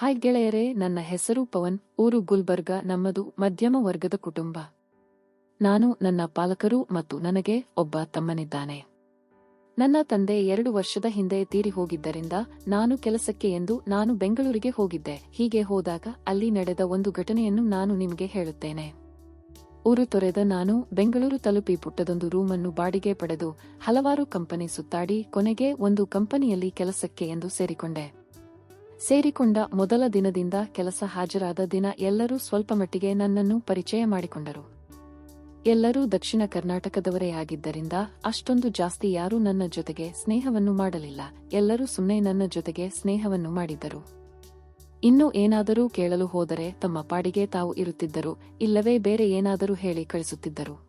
Hi ಗೆಳೆಯರೇ, ನನ್ನ ಹೆಸರು ಪವನ್, ಊರು ಗುಲ್ಬರ್ಗ, ನಮ್ಮದು ಮಧ್ಯಮ ವರ್ಗದ ಕುಟುಂಬ. ನಾನು ನನ್ನ ಪಾಲಕರು ಮತ್ತು ನನಗೆ ಒಬ್ಬ ತಮ್ಮನಿದ್ದಾನೆ. ನನ್ನ ತಂದೆ ಎರಡು ವರ್ಷದ ಹಿಂದೆ ತೀರಿ ಹೋಗಿದ್ದರಿಂದ ನಾನು ಕೆಲಸಕ್ಕೆ ಎಂದು ನಾನು ಬೆಂಗಳೂರಿಗೆ ಹೋಗಿದ್ದೆ. ಹೀಗೆ ಹೋದಾಗ ಅಲ್ಲಿ ನಡೆದ ಒಂದು ಘಟನೆಯನ್ನು ನಾನು ನಿಮಗೆ ಹೇಳುತ್ತೇನೆ. ಊರು ತೊರೆದ ನಾನು ಬೆಂಗಳೂರು ತಲುಪಿ ಪುಟ್ಟದೊಂದು ರೂಮನ್ನು ಬಾಡಿಗೆ ಪಡೆದು ಹಲವಾರು ಕಂಪನಿ ಸುತ್ತಾಡಿ ಕೊನೆಗೆ ಒಂದು ಕಂಪನಿಯಲ್ಲಿ ಕೆಲಸಕ್ಕೆ ಎಂದು ಸೇರಿಕೊಂಡೆ. ಸೇರಿಕೊಂಡ ಮೊದಲ ದಿನದಿಂದ ಕೆಲಸ ಹಾಜರಾದ ದಿನ ಎಲ್ಲರೂ ಸ್ವಲ್ಪ ಮಟ್ಟಿಗೆ ನನ್ನನ್ನು ಪರಿಚಯ ಮಾಡಿಕೊಂಡರು. ಎಲ್ಲರೂ ದಕ್ಷಿಣ ಕರ್ನಾಟಕದವರೇ ಆಗಿದ್ದರಿಂದ ಅಷ್ಟೊಂದು ಜಾಸ್ತಿ ಯಾರೂ ನನ್ನ ಜೊತೆಗೆ ಸ್ನೇಹವನ್ನು ಮಾಡಲಿಲ್ಲ. ಎಲ್ಲರೂ ಸುಮ್ಮನೆ ನನ್ನ ಜೊತೆಗೆ ಸ್ನೇಹವನ್ನು ಮಾಡಿದ್ದರು. ಇನ್ನು ಏನಾದರೂ ಕೇಳಲು ಹೋದರೆ ತಮ್ಮ ಪಾಡಿಗೆ ತಾವು ಇರುತ್ತಿದ್ದರು. ಇಲ್ಲವೇ ಬೇರೆ ಏನಾದರೂ ಹೇಳಿ ಕಳಿಸುತ್ತಿದ್ದರು.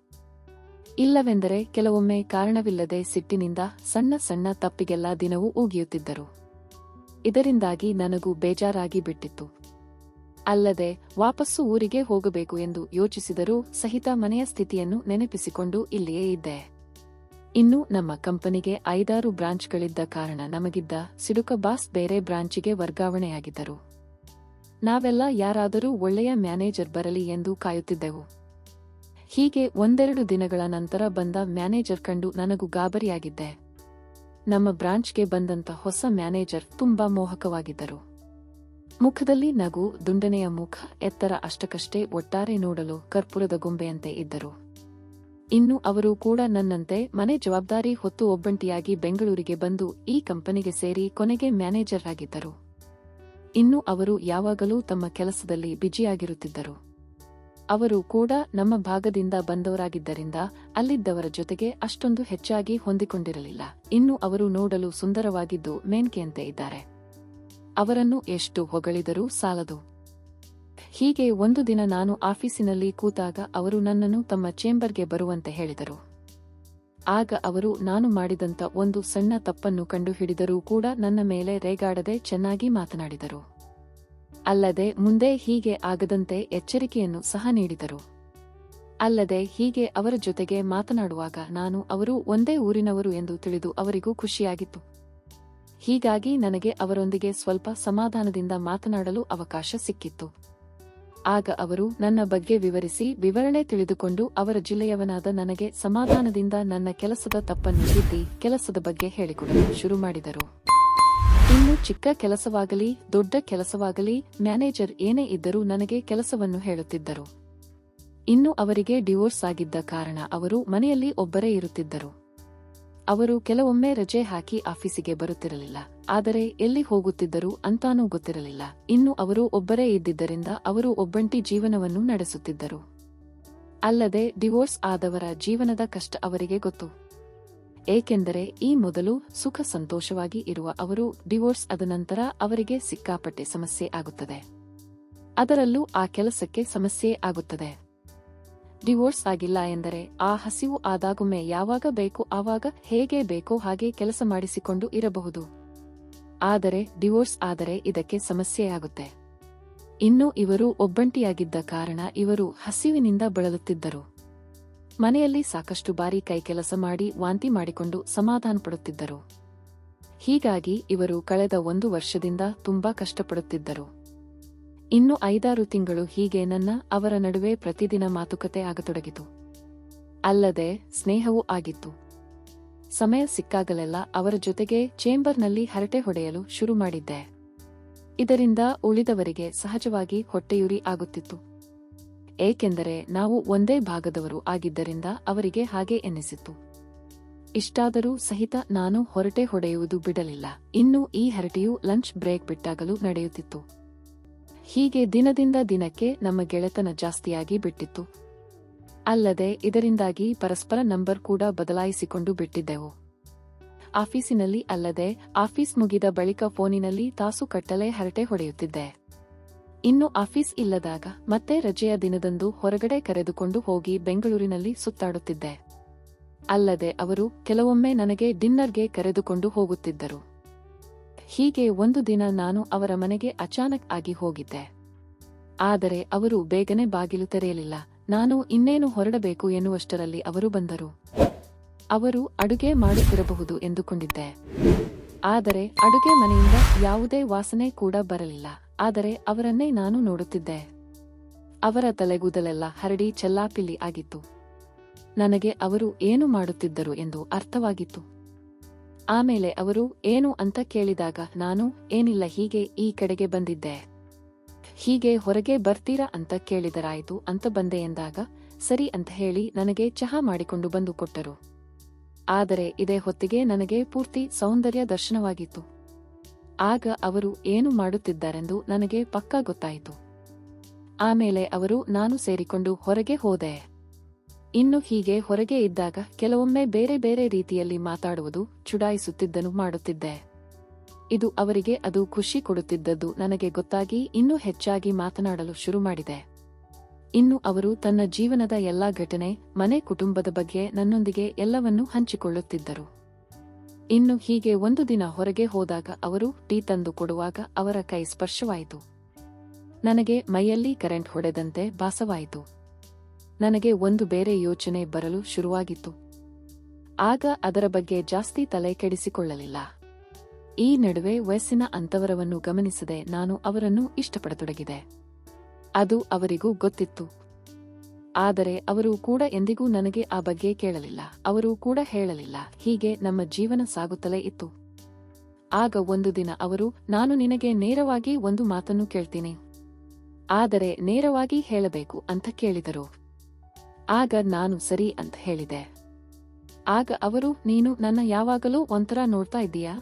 ಇಲ್ಲವೆಂದರೆ ಕೆಲವೊಮ್ಮೆ ಕಾರಣವಿಲ್ಲದೆ ಸಿಟ್ಟಿನಿಂದ ಸಣ್ಣ ಸಣ್ಣ ತಪ್ಪಿಗೆಲ್ಲ ದಿನವೂ ಊಗಿಯುತ್ತಿದ್ದರು ಇದರಿಂದಾಗಿ ನನಗೂ ಬೇಜಾರಾಗಿ ಬಿಟ್ಟಿತ್ತು. ಅಲ್ಲದೆ ವಾಪಸ್ಸು ಊರಿಗೆ ಹೋಗಬೇಕು ಎಂದು ಯೋಚಿಸಿದರೂ ಸಹಿತ ಮನೆಯ ಸ್ಥಿತಿಯನ್ನು ನೆನಪಿಸಿಕೊಂಡು ಇಲ್ಲಿಯೇ ಇದ್ದೆ. ಇನ್ನು ನಮ್ಮ ಕಂಪನಿಗೆ ಐದಾರು ಬ್ರಾಂಚ್ಗಳಿದ್ದ ಕಾರಣ ನಮಗಿದ್ದ ಸಿಡುಕ ಬಾಸ್ ಬೇರೆ ಬ್ರಾಂಚಿಗೆ ವರ್ಗಾವಣೆಯಾಗಿದ್ದರು. ನಾವೆಲ್ಲ ಯಾರಾದರೂ ಒಳ್ಳೆಯ ಮ್ಯಾನೇಜರ್ ಬರಲಿ ಎಂದು ಕಾಯುತ್ತಿದ್ದೆವು. ಹೀಗೆ ಒಂದೆರಡು ದಿನಗಳ ನಂತರ ಬಂದ ಮ್ಯಾನೇಜರ್ ಕಂಡು ನನಗೂ ಗಾಬರಿಯಾಗಿದ್ದೆ. ನಮ್ಮ ಬ್ರಾಂಚ್ಗೆ ಬಂದಂತ ಹೊಸ ಮ್ಯಾನೇಜರ್ ತುಂಬಾ ಮೋಹಕವಾಗಿದ್ದರು. ಮುಖದಲ್ಲಿ ನಗು, ದುಂಡನೆಯ ಮುಖ, ಎತ್ತರ ಅಷ್ಟಕ್ಕಷ್ಟೇ ಒಟ್ಟಾರೆ ನೋಡಲು ಕರ್ಪೂರದ ಗೊಂಬೆಯಂತೆ ಇದ್ದರು. ಇನ್ನು ಅವರು ಕೂಡ ನನ್ನಂತೆ ಮನೆ ಜವಾಬ್ದಾರಿ ಹೊತ್ತು ಒಬ್ಬಂಟಿಯಾಗಿ ಬೆಂಗಳೂರಿಗೆ ಬಂದು ಈ ಕಂಪನಿಗೆ ಸೇರಿ ಕೊನೆಗೆ ಮ್ಯಾನೇಜರ್ ಆಗಿದ್ದರು. ಇನ್ನು ಅವರು ಯಾವಾಗಲೂ ತಮ್ಮ ಕೆಲಸದಲ್ಲಿ ಬಿಜಿಯಾಗಿರುತ್ತಿದ್ದರು ಅವರು ಕೂಡ ನಮ್ಮ ಭಾಗದಿಂದ ಬಂದವರಾಗಿದ್ದರಿಂದ ಅಲ್ಲಿದ್ದವರ ಜೊತೆಗೆ ಅಷ್ಟೊಂದು ಹೆಚ್ಚಾಗಿ ಹೊಂದಿಕೊಂಡಿರಲಿಲ್ಲ. ಇನ್ನು ಅವರು ನೋಡಲು ಸುಂದರವಾಗಿದ್ದು ಮೇನ್ಕೆಯಂತೆ ಇದ್ದಾರೆ. ಅವರನ್ನು ಎಷ್ಟು ಹೊಗಳಿದರೂ ಸಾಲದು. ಹೀಗೆ ಒಂದು ದಿನ ನಾನು ಆಫೀಸಿನಲ್ಲಿ ಕೂತಾಗ ಅವರು ನನ್ನನ್ನು ತಮ್ಮ ಚೇಂಬರ್ಗೆ ಬರುವಂತೆ ಹೇಳಿದರು. ಆಗ ಅವರು ನಾನು ಮಾಡಿದಂತ ಒಂದು ಸಣ್ಣ ತಪ್ಪನ್ನು ಕಂಡುಹಿಡಿದರೂ ಕೂಡ ನನ್ನ ಮೇಲೆ ರೇಗಾಡದೆ ಚೆನ್ನಾಗಿ ಮಾತನಾಡಿದರು. ಅಲ್ಲದೆ ಮುಂದೆ ಹೀಗೆ ಆಗದಂತೆ ಎಚ್ಚರಿಕೆಯನ್ನು ಸಹ ನೀಡಿದರು. ಅಲ್ಲದೆ ಹೀಗೆ ಅವರ ಜೊತೆಗೆ ಮಾತನಾಡುವಾಗ ನಾನು ಅವರು ಒಂದೇ ಊರಿನವರು ಎಂದು ತಿಳಿದು ಅವರಿಗೂ ಖುಷಿಯಾಗಿತ್ತು. ಹೀಗಾಗಿ ನನಗೆ ಅವರೊಂದಿಗೆ ಸ್ವಲ್ಪ ಸಮಾಧಾನದಿಂದ ಮಾತನಾಡಲು ಅವಕಾಶ ಸಿಕ್ಕಿತ್ತು. ಆಗ ಅವರು ನನ್ನ ಬಗ್ಗೆ ವಿವರಿಸಿ ವಿವರಣೆ ತಿಳಿದುಕೊಂಡು ಅವರ ಜಿಲ್ಲೆಯವನಾದ ನನಗೆ ಸಮಾಧಾನದಿಂದ ನನ್ನ ಕೆಲಸದ ತಪ್ಪನ್ನು ತಿದ್ದಿ, ಕೆಲಸದ ಬಗ್ಗೆ ಹೇಳಿಕೊಡಲು ಶುರು ಮಾಡಿದರು. ಇನ್ನು ಚಿಕ್ಕ ಕೆಲಸವಾಗಲಿ, ದೊಡ್ಡ ಕೆಲಸವಾಗಲಿ, ಮ್ಯಾನೇಜರ್ ಏನೇ ಇದ್ದರೂ ನನಗೆ ಕೆಲಸವನ್ನು ಹೇಳುತ್ತಿದ್ದರು. ಇನ್ನು ಅವರಿಗೆ ಡಿವೋರ್ಸ್ ಆಗಿದ್ದ ಕಾರಣ ಅವರು ಮನೆಯಲ್ಲಿ ಒಬ್ಬರೇ ಇರುತ್ತಿದ್ದರು. ಅವರು ಕೆಲವೊಮ್ಮೆ ರಜೆ ಹಾಕಿ ಆಫೀಸಿಗೆ ಬರುತ್ತಿರಲಿಲ್ಲ. ಆದರೆ ಎಲ್ಲಿ ಹೋಗುತ್ತಿದ್ದರು ಅಂತಾನೂ ಗೊತ್ತಿರಲಿಲ್ಲ. ಇನ್ನು ಅವರು ಒಬ್ಬರೇ ಇದ್ದಿದ್ದರಿಂದ ಅವರು ಒಬ್ಬಂಟಿ ಜೀವನವನ್ನು ನಡೆಸುತ್ತಿದ್ದರು. ಅಲ್ಲದೆ ಡಿವೋರ್ಸ್ ಆದವರ ಜೀವನದ ಕಷ್ಟ ಅವರಿಗೆ ಗೊತ್ತು. ಏಕೆಂದರೆ ಈ ಮೊದಲು ಸುಖ ಸಂತೋಷವಾಗಿ ಇರುವ ಅವರು ಡಿವೋರ್ಸ್ ಆದ ನಂತರ ಅವರಿಗೆ ಸಿಕ್ಕಾಪಟ್ಟೆ ಸಮಸ್ಯೆ ಆಗುತ್ತದೆ. ಅದರಲ್ಲೂ ಆ ಕೆಲಸಕ್ಕೆ ಸಮಸ್ಯೆ ಆಗುತ್ತದೆ. ಡಿವೋರ್ಸ್ ಆಗಿಲ್ಲ ಎಂದರೆ ಆ ಹಸಿವು ಆದಾಗೊಮ್ಮೆ ಯಾವಾಗ ಬೇಕೋ ಆವಾಗ ಹೇಗೆ ಬೇಕೋ ಹಾಗೆ ಕೆಲಸ ಮಾಡಿಸಿಕೊಂಡು ಇರಬಹುದು. ಆದರೆ ಡಿವೋರ್ಸ್ ಆದರೆ ಇದಕ್ಕೆ ಸಮಸ್ಯೆಯಾಗುತ್ತೆ ಇನ್ನು ಇವರು ಒಬ್ಬಂಟಿಯಾಗಿದ್ದ ಕಾರಣ ಇವರು ಹಸಿವಿನಿಂದ ಬಳಲುತ್ತಿದ್ದರು. ಮನೆಯಲ್ಲಿ ಸಾಕಷ್ಟು ಬಾರಿ ಕೈ ಕೆಲಸ ಮಾಡಿ ವಾಂತಿ ಮಾಡಿಕೊಂಡು ಸಮಾಧಾನ ಪಡುತ್ತಿದ್ದರು. ಹೀಗಾಗಿ ಇವರು ಕಳೆದ ಒಂದು ವರ್ಷದಿಂದ ತುಂಬಾ ಕಷ್ಟಪಡುತ್ತಿದ್ದರು. ಇನ್ನು ಐದಾರು ತಿಂಗಳು ಹೀಗೆ ನನ್ನ, ಅವರ ನಡುವೆ ಪ್ರತಿದಿನ ಮಾತುಕತೆ ಆಗತೊಡಗಿತು. ಅಲ್ಲದೆ ಸ್ನೇಹವೂ ಆಗಿತ್ತು. ಸಮಯ ಸಿಕ್ಕಾಗಲೆಲ್ಲ ಅವರ ಜೊತೆಗೆ ಚೇಂಬರ್ನಲ್ಲಿ ಹರಟೆ ಹೊಡೆಯಲು ಶುರು ಮಾಡಿದ್ದೆ. ಇದರಿಂದ ಉಳಿದವರಿಗೆ ಸಹಜವಾಗಿ ಹೊಟ್ಟೆಯುರಿ ಆಗುತ್ತಿತ್ತು. ಏಕೆಂದರೆ ನಾವು ಒಂದೇ ಭಾಗದವರು ಆಗಿದ್ದರಿಂದ ಅವರಿಗೆ ಹಾಗೆ ಎನ್ನಿಸಿತ್ತು ಇಷ್ಟಾದರೂ ಸಹಿತ ನಾನು ಹೊರಟೆ ಹೊಡೆಯುವುದು ಬಿಡಲಿಲ್ಲ. ಇನ್ನು ಈ ಹರಟೆಯು ಲಂಚ್ ಬ್ರೇಕ್ ಬಿಟ್ಟಾಗಲೂ ನಡೆಯುತ್ತಿತ್ತು. ಹೀಗೆ ದಿನದಿಂದ ದಿನಕ್ಕೆ ನಮ್ಮ ಗೆಳೆತನ ಜಾಸ್ತಿಯಾಗಿ ಬಿಟ್ಟಿತ್ತು. ಅಲ್ಲದೆ ಇದರಿಂದಾಗಿ ಪರಸ್ಪರ ನಂಬರ್ ಕೂಡ ಬದಲಾಯಿಸಿಕೊಂಡು ಬಿಟ್ಟಿದ್ದೆವು. ಆಫೀಸಿನಲ್ಲಿ ಅಲ್ಲದೆ ಆಫೀಸ್ ಮುಗಿದ ಬಳಿಕ ಫೋನಿನಲ್ಲಿ ತಾಸು ಕಟ್ಟಲೆ ಹರಟೆ ಹೊಡೆಯುತ್ತಿದ್ದೆ. ಇನ್ನು ಆಫೀಸ್ ಇಲ್ಲದಾಗ ಮತ್ತೆ ರಜೆಯ ದಿನದಂದು ಹೊರಗಡೆ ಕರೆದುಕೊಂಡು ಹೋಗಿ ಬೆಂಗಳೂರಿನಲ್ಲಿ ಸುತ್ತಾಡುತ್ತಿದ್ದೆ. ಅಲ್ಲದೆ ಅವರು ಕೆಲವೊಮ್ಮೆ ನನಗೆ ಡಿನ್ನರ್ಗೆ ಕರೆದುಕೊಂಡು ಹೋಗುತ್ತಿದ್ದರು. ಹೀಗೆ ಒಂದು ದಿನ ನಾನು ಅವರ ಮನೆಗೆ ಅಚಾನಕ್ ಆಗಿ ಹೋಗಿದ್ದೆ. ಆದರೆ ಅವರು ಬೇಗನೆ ಬಾಗಿಲು ತೆರೆಯಲಿಲ್ಲ. ನಾನು ಇನ್ನೇನು ಹೊರಡಬೇಕು ಎನ್ನುವಷ್ಟರಲ್ಲಿ ಅವರು ಬಂದರು. ಅವರು ಅಡುಗೆ ಮಾಡುತ್ತಿರಬಹುದು ಎಂದುಕೊಂಡಿದ್ದೆ. ಆದರೆ ಅಡುಗೆ ಮನೆಯಿಂದ ಯಾವುದೇ ವಾಸನೆ ಕೂಡ ಬರಲಿಲ್ಲ. ಆದರೆ ಅವರನ್ನೇ ನಾನು ನೋಡುತ್ತಿದ್ದೆ. ಅವರ ತಲೆಗೂದಲೆಲ್ಲ ಹರಡಿ ಚೆಲ್ಲಾಪಿಲ್ಲಿ ಆಗಿತ್ತು. ನನಗೆ ಅವರು ಏನು ಮಾಡುತ್ತಿದ್ದರು ಎಂದು ಅರ್ಥವಾಗಿತ್ತು. ಆಮೇಲೆ ಅವರು ಏನು ಅಂತ ಕೇಳಿದಾಗ ನಾನು, ಏನಿಲ್ಲ ಹೀಗೆ ಈ ಕಡೆಗೆ ಬಂದಿದ್ದೆ. ಹೀಗೆ ಹೊರಗೆ ಬರ್ತೀರಾ ಅಂತ ಕೇಳಿದರಾಯಿತು ಅಂತ ಬಂದೆ ಎಂದಾಗ, ಸರಿ ಅಂತ ಹೇಳಿ ನನಗೆ ಚಹಾ ಮಾಡಿಕೊಂಡು ಬಂದು ಕೊಟ್ಟರು. ಆದರೆ ಇದೇ ಹೊತ್ತಿಗೆ ನನಗೆ ಪೂರ್ತಿ ಸೌಂದರ್ಯ ದರ್ಶನವಾಗಿತ್ತು. ಆಗ ಅವರು ಏನು ಮಾಡುತ್ತಿದ್ದಾರೆಂದು ನನಗೆ ಪಕ್ಕಾ ಗೊತ್ತಾಯಿತು. ಆಮೇಲೆ ಅವರು ನಾನು ಸೇರಿಕೊಂಡು ಹೊರಗೆ ಹೋದೆ. ಇನ್ನು ಹೀಗೆ ಹೊರಗೆ ಇದ್ದಾಗ ಕೆಲವೊಮ್ಮೆ ಬೇರೆ ಬೇರೆ ರೀತಿಯಲ್ಲಿ ಮಾತಾಡುವುದು ಚುಡಾಯಿಸುತ್ತಿದ್ದನು ಮಾಡುತ್ತಿದ್ದೆ. ಇದು ಅವರಿಗೆ ಅದು ಖುಷಿ ಕೊಡುತ್ತಿದ್ದದ್ದು ನನಗೆ ಗೊತ್ತಾಗಿ ಇನ್ನೂ ಹೆಚ್ಚಾಗಿ ಮಾತನಾಡಲು ಶುರು ಮಾಡಿದೆ. ಇನ್ನು ಅವರು ತನ್ನ ಜೀವನದ ಎಲ್ಲಾ ಘಟನೆ, ಮನೆ ಕುಟುಂಬದ ಬಗ್ಗೆ ನನ್ನೊಂದಿಗೆ ಎಲ್ಲವನ್ನೂ ಹಂಚಿಕೊಳ್ಳುತ್ತಿದ್ದರು. ಇನ್ನು ಹೀಗೆ ಒಂದು ದಿನ ಹೊರಗೆ ಹೋದಾಗ ಅವರು ಟೀ ತಂದು ಕೊಡುವಾಗ ಅವರ ಕೈ ಸ್ಪರ್ಶವಾಯಿತು. ನನಗೆ ಮೈಯಲ್ಲಿ ಕರೆಂಟ್ ಹೊಡೆದಂತೆ ಭಾಸವಾಯಿತು. ನನಗೆ ಒಂದು ಬೇರೆ ಯೋಚನೆ ಬರಲು ಶುರುವಾಗಿತ್ತು. ಆಗ ಅದರ ಬಗ್ಗೆ ಜಾಸ್ತಿ ತಲೆ ಕೆಡಿಸಿಕೊಳ್ಳಲಿಲ್ಲ. ಈ ನಡುವೆ ವಯಸ್ಸಿನ ಅಂತವರವನ್ನು ಗಮನಿಸದೆ ನಾನು ಅವರನ್ನು ಇಷ್ಟಪಡತೊಡಗಿದೆ. ಅದು ಅವರಿಗೂ ಗೊತ್ತಿತ್ತು. ಆದರೆ ಅವರು ಕೂಡ ಎಂದಿಗೂ ನನಗೆ ಆ ಬಗ್ಗೆ ಕೇಳಲಿಲ್ಲ. ಅವರು ಕೂಡ ಹೇಳಲಿಲ್ಲ, ಹೀಗೆ ನಮ್ಮ ಜೀವನ ಸಾಗುತ್ತಲೇ ಇತ್ತು. ಆಗ ಒಂದು ದಿನ ಅವರು, ನಾನು ನಿನಗೆ ನೇರವಾಗಿ ಒಂದು ಮಾತನ್ನು ಕೇಳ್ತೀನಿ. ಆದರೆ ನೇರವಾಗಿ ಹೇಳಬೇಕು ಅಂತ ಕೇಳಿದರು. ಆಗ ನಾನು ಸರಿ ಅಂತ ಹೇಳಿದೆ. ಆಗ ಅವರು, ನೀನು ನನ್ನ ಯಾವಾಗಲೂ ಒಂಥರ ನೋಡ್ತಾ ಇದ್ದೀಯಾ?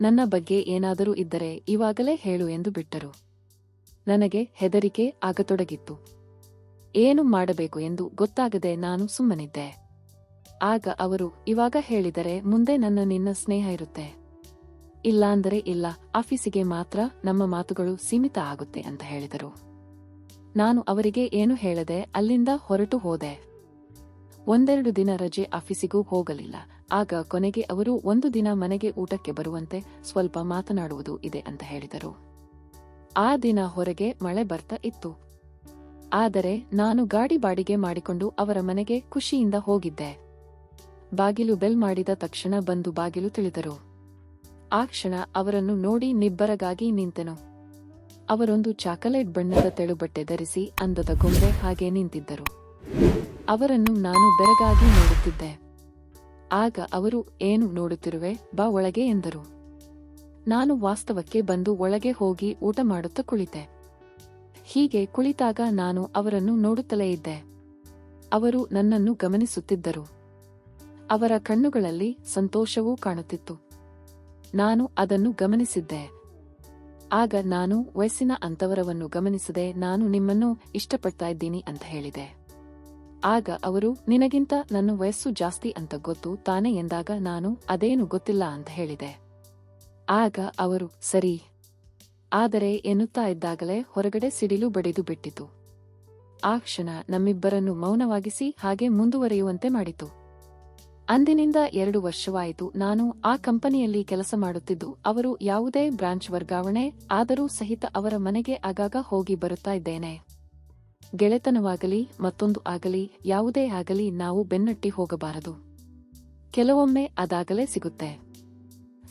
ನನ್ನ ಬಗ್ಗೆ ಏನಾದರೂ ಇದ್ದರೆ ಇವಾಗಲೇ ಹೇಳು ಎಂದು ಬಿಟ್ಟರು. ನನಗೆ ಹೆದರಿಕೆ ಆಗತೊಡಗಿತ್ತು. ಏನು ಮಾಡಬೇಕು ಎಂದು ಗೊತ್ತಾಗದೆ ನಾನು ಸುಮ್ಮನಿದ್ದೆ. ಆಗ ಅವರು, ಇವಾಗ ಹೇಳಿದರೆ ಮುಂದೆ ನನ್ನ ನಿನ್ನ ಸ್ನೇಹ ಇರುತ್ತೆ. ಇಲ್ಲಾಂದರೆ ಇಲ್ಲ, ಆಫೀಸಿಗೆ ಮಾತ್ರ ನಮ್ಮ ಮಾತುಗಳು ಸೀಮಿತ ಆಗುತ್ತೆ ಅಂತ ಹೇಳಿದರು. ನಾನು ಅವರಿಗೆ ಏನು ಹೇಳದೆ ಅಲ್ಲಿಂದ ಹೊರಟು ಹೋದೆ. ಒಂದೆರಡು ದಿನ ರಜೆ ಆಫೀಸಿಗೂ ಹೋಗಲಿಲ್ಲ. ಆಗ ಕೊನೆಗೆ ಅವರು ಒಂದು ದಿನ ಮನೆಗೆ ಊಟಕ್ಕೆ ಬರುವಂತೆ ಸ್ವಲ್ಪ ಮಾತನಾಡುವುದು ಇದೆ ಅಂತ ಹೇಳಿದರು. ಆ ದಿನ ಹೊರಗೆ ಮಳೆ ಬರ್ತಾ ಇತ್ತು. ಆದರೆ ನಾನು ಗಾಡಿ ಬಾಡಿಗೆ ಮಾಡಿಕೊಂಡು ಅವರ ಮನೆಗೆ ಖುಷಿಯಿಂದ ಹೋಗಿದ್ದೆ. ಬಾಗಿಲು ಬೆಲ್ ಮಾಡಿದ ತಕ್ಷಣ ಬಂದು ಬಾಗಿಲು ತಿಳಿದರು. ಆ ಕ್ಷಣ ಅವರನ್ನು ನೋಡಿ ನಿಬ್ಬರಗಾಗಿ ನಿಂತೆನು. ಅವರೊಂದು ಚಾಕಲೇಟ್ ಬಣ್ಣದ ತೆಳುಬಟ್ಟೆ ಧರಿಸಿ ಅಂದದ ಗೊಂಬೆ ಹಾಗೆ ನಿಂತಿದ್ದರು. ಅವರನ್ನು ನಾನು ಬೆರಗಾಗಿ ನೋಡುತ್ತಿದ್ದೆ. ಆಗ ಅವರು, ಏನು ನೋಡುತ್ತಿರುವೆ? ಬಾ ಒಳಗೆ ಎಂದರು. ನಾನು ವಾಸ್ತವಕ್ಕೆ ಬಂದು ಒಳಗೆ ಹೋಗಿ ಊಟ ಮಾಡುತ್ತ ಕುಳಿತೆ. ಹೀಗೆ ಕುಳಿತಾಗ ನಾನು ಅವರನ್ನು ನೋಡುತ್ತಲೇ ಇದ್ದೆ. ಅವರು ನನ್ನನ್ನು ಗಮನಿಸುತ್ತಿದ್ದರು. ಅವರ ಕಣ್ಣುಗಳಲ್ಲಿ ಸಂತೋಷವೂ ಕಾಣುತ್ತಿತ್ತು. ನಾನು ಅದನ್ನು ಗಮನಿಸಿದ್ದೆ. ಆಗ ನಾನು ವಯಸ್ಸಿನ ಅಂತವರವನ್ನು ಗಮನಿಸದೆ ನಾನು ನಿಮ್ಮನ್ನು ಇಷ್ಟಪಡ್ತಾ ಇದ್ದೀನಿ ಅಂತ ಹೇಳಿದೆ. ಆಗ ಅವರು, ನಿನಗಿಂತ ನನ್ನ ವಯಸ್ಸು ಜಾಸ್ತಿ ಅಂತ ಗೊತ್ತು, ತಾನೆ ಎಂದಾಗ ನಾನು ಅದೇನು ಗೊತ್ತಿಲ್ಲ ಅಂತ ಹೇಳಿದೆ. ಆಗ ಅವರು, ಸರಿ ಆದರೆ ಎನ್ನುತ್ತಾ ಇದ್ದಾಗಲೇ ಹೊರಗಡೆ ಸಿಡಿಲು ಬಡಿದು ಬಿಟ್ಟಿತು. ಆ ಕ್ಷಣ ನಮ್ಮಿಬ್ಬರನ್ನು ಮೌನವಾಗಿಸಿ ಹಾಗೆ ಮುಂದುವರಿಯುವಂತೆ ಮಾಡಿತು. ಅಂದಿನಿಂದ ಎರಡು ವರ್ಷವಾಯಿತು. ನಾನು ಆ ಕಂಪನಿಯಲ್ಲಿ ಕೆಲಸ ಮಾಡುತ್ತಿದ್ದು, ಅವರು ಯಾವುದೇ ಬ್ರಾಂಚ್ ವರ್ಗಾವಣೆ ಆದರೂ ಸಹಿತ ಅವರ ಮನೆಗೆ ಆಗಾಗ ಹೋಗಿ ಬರುತ್ತಾ ಇದ್ದೇನೆ. ಗೆಳೆತನವಾಗಲಿ, ಮತ್ತೊಂದು ಆಗಲಿ, ಯಾವುದೇ ಆಗಲಿ ನಾವು ಬೆನ್ನಟ್ಟಿ ಹೋಗಬಾರದು. ಕೆಲವೊಮ್ಮೆ ಅದಾಗಲೇ ಸಿಗುತ್ತೆ.